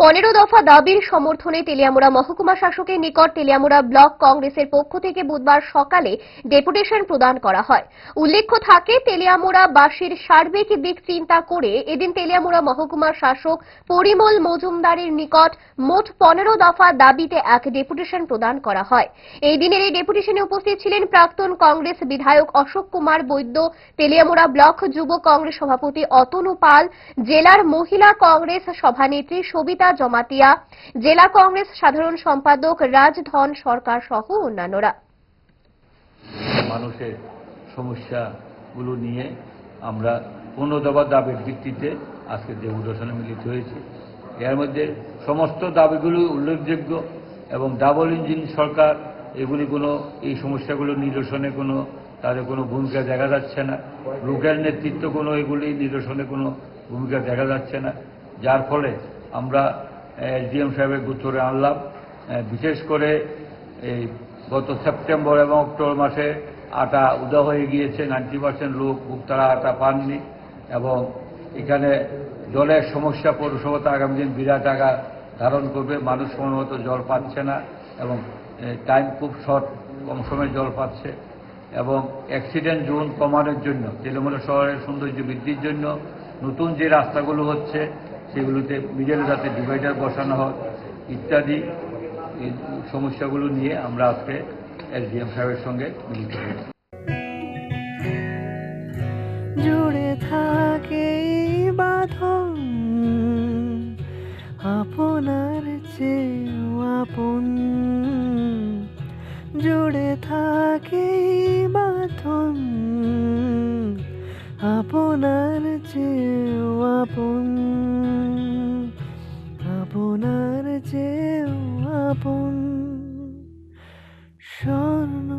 পনেরো দফা দাবির সমর্থনে তেলিয়ামুড়া মহকুমা শাসকের নিকট তেলিয়ামুড়া ব্লক কংগ্রেসের পক্ষ থেকে বুধবার সকালে ডেপুটেশন প্রদান করা হয়। উল্লেখ্য থাকে তেলিয়ামুড়া বাসীর সার্বিক দিক চিন্তা করে এদিন তেলিয়ামুড়া মহকুমা শাসক পরিমল মজুমদারের নিকট মোট পনেরো দফা দাবিতে এক ডেপুটেশন প্রদান করা হয়। এই দিনের এই ডেপুটেশনে উপস্থিত ছিলেন প্রাক্তন কংগ্রেস বিধায়ক অশোক কুমার বৈদ্য, তেলিয়ামুড়া ব্লক যুব কংগ্রেস সভাপতি অতনু পাল, জেলার মহিলা কংগ্রেস সভানেত্রী সবিতা জমাতিয়া, জেলা কংগ্রেস সাধারণ সম্পাদক রাজধন সরকার সহ অন্যান্যরা। মানুষের সমস্যাগুলো নিয়ে আমরা পূর্ণদবা দাবির ভিত্তিতে আজকে যে দেবদর্শনে মিলিত হয়েছি। এর মধ্যে সমস্ত দাবিগুলো উল্লেখযোগ্য এবং ডাবল ইঞ্জিন সরকার এগুলি কোনো, এই সমস্যাগুলো নিরসনে কোনো, তাদের কোনো ভূমিকা দেখা যাচ্ছে না। লোকের নেতৃত্ব কোনো এগুলি নিরসনে কোনো ভূমিকা দেখা যাচ্ছে না। যার ফলে আমরা এসডিএম সাহেবের গুত্তরে আনলাম। বিশেষ করে এই গত সেপ্টেম্বর এবং অক্টোবর মাসে আটা উদা হয়ে গিয়েছে, নাইনটি পার্সেন্ট লোক তারা আটা পাননি এবং এখানে জলের সমস্যা পৌরসভাতে আগামী দিন বিরাট আকার ধারণ করবে। মানুষ সময় মতো জল পাচ্ছে না এবং টাইম খুব শর্ট, কম সময়ে জল পাচ্ছে এবং অ্যাক্সিডেন্ট জোন কমানোর জন্য, তেলেমুলা শহরের সৌন্দর্য বৃদ্ধির জন্য নতুন যে রাস্তাগুলো হচ্ছে সেগুলোতে মিডল যাতে ডিভাইডার বসানো হয় ইত্যাদি সমস্যাগুলো নিয়ে আমরা আজকে এসডিএম সাহেবের সঙ্গে মিলিত হয়েছি। জুড়ে থাকে বাঁধন, আপনার চেয়েও আপন। জুড়ে থাকে বাঁধন, আপনার চেয়েও আপন। শ্রাবণ স্বর্ণ